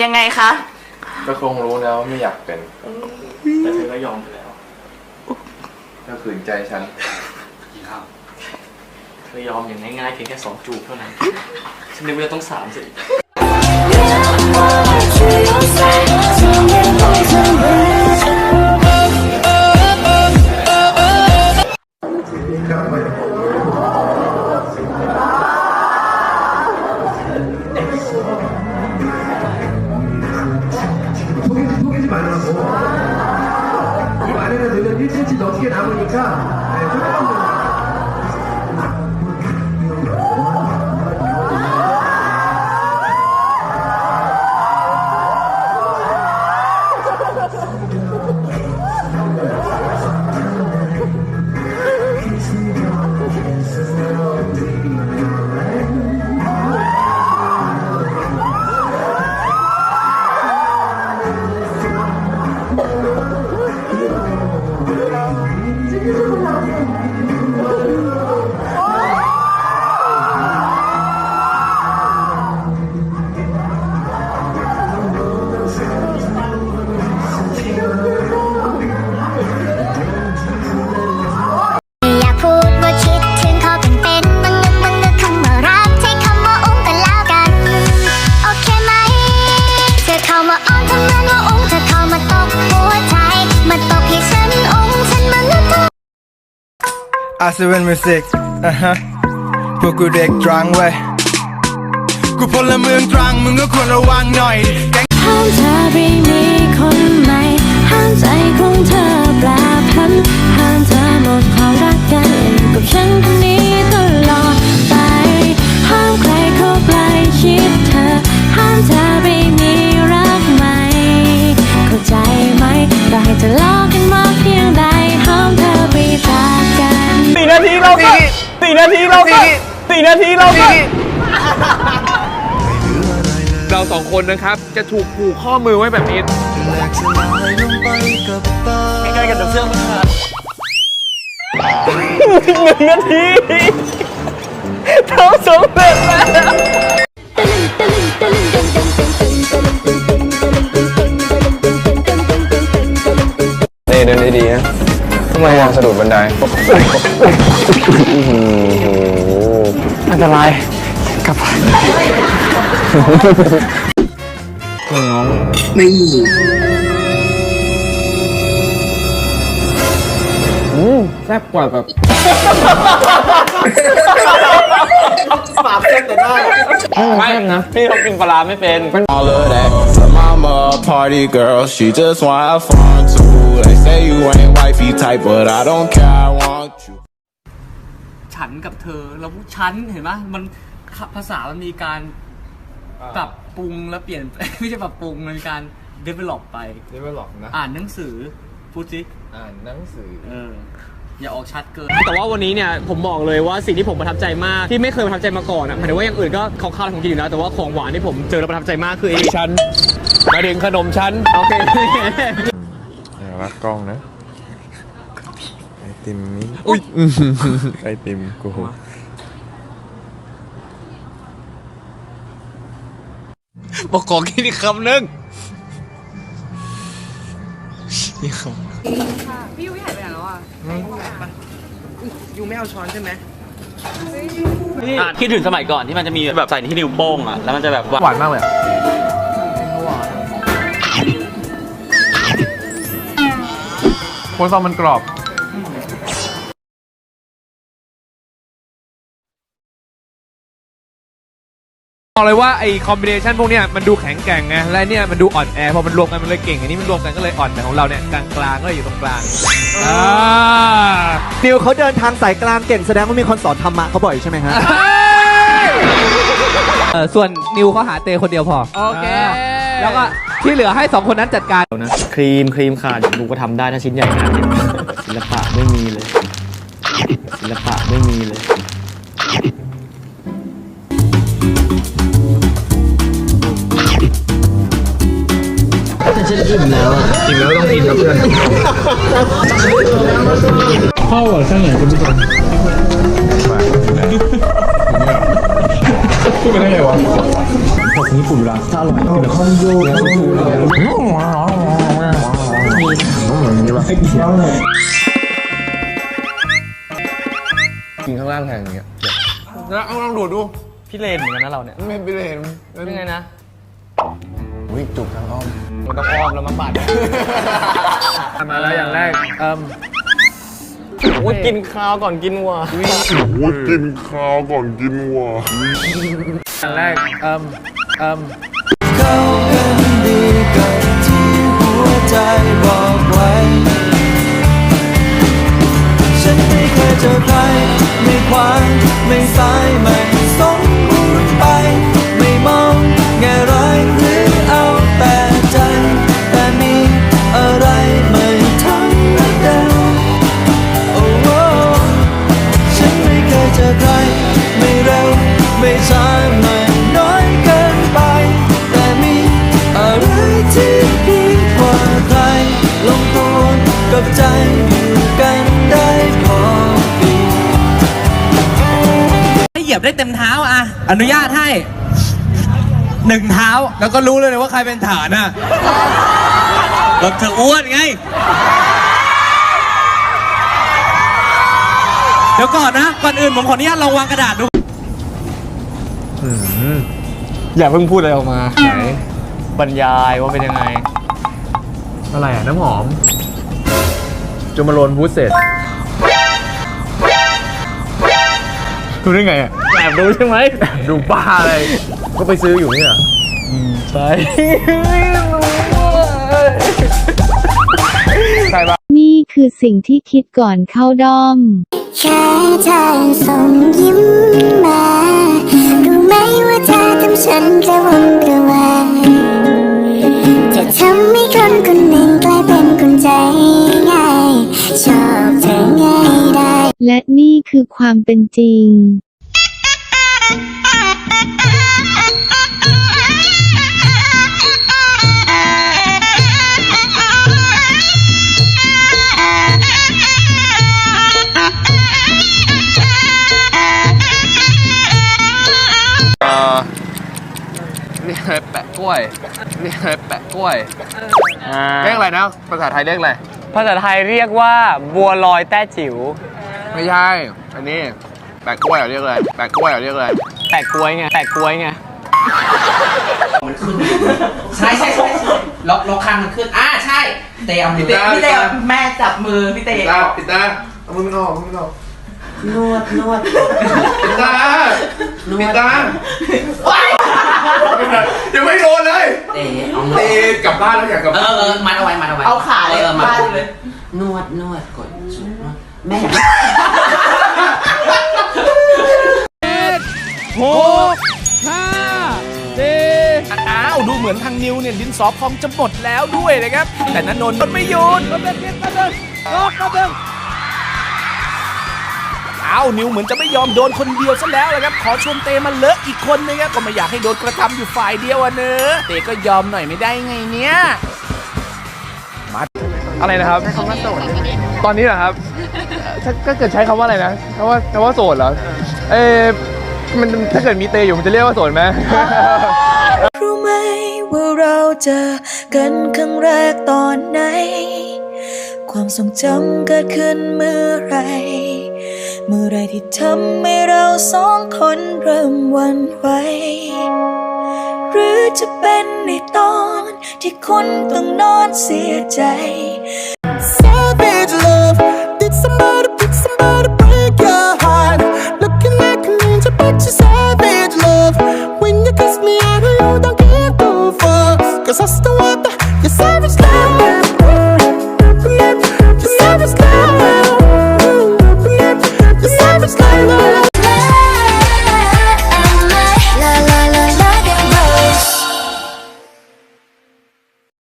อุ้ยมันยังไงคะ ก็คงรู้แล้วว่าไม่อยากเป็น แต่เธอก็ยอมไปแล้ว ก็ขืนใจฉัน เธอยอมอย่างง่ายๆเพียงแค่สองจูบเท่านั้น ฉันนึกว่าจะต้องสามสิ อาเซเว่นมิวสิกอะฮะ พวกกูเด็กตรังเว้ย กูพลเมืองตรัง มึงก็ควรระวังหน่อย แก๊งห้ามเธอไปมีคนใหม่ ห้ามใจของเธอแปรพันห้ามเธอหมดความรัก ทีเราก็เราสองคนนะครับ จะถูกผูกข้อมือไว้แบบนี้ใกล้ๆกันเดี๋ยวเสื้อมันขาดหนึ่งนาทีทำสำเร็จแล้ว นี่เดินดีๆนะทำไมวางสะดุดบันได อันตรายกลับแซ่บกว่าแบบไม่นะพี่เขากินปลาร้าไม่เป็น all of that. So mama a party girl, she just want have fun too. They say you ain't wifey type, but I don't care, I want you. ฉันกับเธอ แล้วฉันเห็นไหมมันภาษามันมีการปรับปรุงแล้วเปลี่ยน ไม่ใช่ปรับปรุงมันมีการ develop ไป develop นะอ่านหนังสือพูดสิอ่านหนังสือเอออย่าออกชัดเกิน แต่ว่าวันนี้เนี่ยผมบอกเลยว่าสิ่งที่ผมประทับใจมากที่ไม่เคยประทับใจมาก่อนอะหมายถึงว่าอย่างอื่นก็ของข้าวของกินอยู่แล้วแต่ว่าของหวานที่ผมเจอแล้วประทับใจมากคือไอ้ชั้นหมายถึงขนมชั้นโอเคอย่ารักกล้องนะไอ ติมนี้อุ้ยไอติมกูบอกขอกินอีกคำนึงนี่คอะคิดถึงสมัยก่อนที่มันจะมีแบบใส่ที่นิ้วโป้งอะแล้วมันจะแบบำหวานมากเลยโคนซองมันกรอบ บอกเลยว่าไอคอมบิเนชันพวกเนี้ยมันดูแข็งแกร่งไงและเนี่ยมันดูอ่อนแอพอมันรวมกันมันเลยเก่งอันนี้มันรวมกันก็เลยอ่อนแต่ของเราเนี่ยกลางกลางๆก็เลยอยู่ตรงกลางอ่านิวเขาเดินทางสายกลางเก่งแสดงว่ามีคนสอนธรรมะเขาบ่อยใช่ไหมฮะ เออส่วนนิวเขาหาเตคนเดียวพอ โอเค แล้วก็ที่เหลือให้สองคนนั้นจัดการนะครีมครีมขาดดูก็ทำได้ถ้าชิ้นใหญ่ขนาดนี้ศิลปะไม่มีเลย ศิลปะไม่มีเลย อิ่มแล้วต้องกินกับเพื่อนเข้าอะข้างไหนคุณผู้ชมพูดไปได้ไงวะญี่ปุ่นเวลาถ้าอร่อยกินแบบเนื้อฟูๆอะไรอย่างเงี้ยกินข้างล่างแทนอย่างเงี้ยแล้วเอาลองดูดดูพี่เลนเหมือนกันนะเราเนี่ยไม่ไม่ได้เห็นยังไงนะ วิ่งจุกทางอ้อมมันต้องอ้อมแล้วมาบาดมาแล้วอย่างแรกเอิ่มโอ้ยกินข้าวก่อนกินว่ะอย่างแรกเอิ่มเอิ่ม ยียบได้เต็มเท้าอะอนุญาตให้หนึ่งเท้า แล้วก็รู้เลยนะว่าใครเป็นฐานอะรถเธออ้วนไง เดี๋ยวก่อนนะ ก่อนอื่นผมขออนุญาตลองวางกระดาษดู อย่าเพิ่งพูดอะไรออกมาไหนบรรยายว่าเป็นยังไง อะไรอะ น้ำหอมจูมาโรนพูดเสร็จ ดูได้ไงอะแอบดูใช่ไหมดูบ้าอะไรก็ไปซื้ออยู่เนี่ยใช่นี่คือสิ่งที่คิดก่อนเข้าด้อม แค่เธอส่งยิ้มมารู้ไหมว่าเธอทำฉันกระวนกระวายจะทำให้คนคนหนึ่งกลายเป็นคนใจ และนี่คือความเป็นจริง เอ่อนี่อะไรแปะกล้วย นี่อะไรแปะกล้วยเรียกอะไรนะ ภาษาไทยเรียกอะไร ภาษาไทยเรียกว่าบัวลอยแต้จิ๋ว ไม่ใช่ อันนี้แปะกล้วยเหรอเรียกอะไรแปะกล้วยเหรอเรียกอะไรแตกกล้วยไงแตกกล้วยไงใช่ใช่ใช่ใช่ล็อกล็อกคันมันขึ้นอ่าใช่เตะเอามือเตะพี่เตะแม่จับมือพี่เตะปิดตาปิดตาเอามือไม่ออกเอามือไม่ออกนวดนวดปิดตาปิดตายังไม่โดนเลยเตะเอามือเตะกลับบ้านแล้วอยากกลับเอบ้านอเออมัดเอาไว้มัดเอาไว้เอาขาเลยมัดเลย นวดนวดกดจุดนวด แม่หกห้าสี่อ้าวดูเหมือนทางนิวเนี่ยดินสอพองจะหมดแล้วด้วยนะครับ แต่นันนนท์มันไม่หยุดมันเป็นเพียงกันหนึ่งรอบกันหนึ่งอ้าวนิวเหมือนจะไม่ยอมโดนคนเดียวซะแล้วนะครับ ขอชวนเตมาเลอะอีกคนนึงครับก็ไม่อยากให้โดนกระทำอยู่ฝ่ายเดียวอะเนอะเตก็ยอมหน่อยไม่ได้ไงเนี่ยอะไรนะครับใช้คำว่าโสดตอนนี้เหรอครับ ถ้าถ้าเกิดใช้คำว่าอะไรนะคำว่าคำว่าโสดเหรอ เอ๊ะมันถ้าเกิดมีเตอยู่มันจะเรียกว่าโสดไหม รู้ไหมว่าเราเจอกันครั้งแรกตอนไหน ความทรงจำเกิดขึ้นเมื่อไหรเมื่อไหรที่ทำให้เราสองคนเริ่มหวันไหว หรือจะเป็นในตอนที่คนต้องนอนเสียใจ Cause I still that's the water, your savage love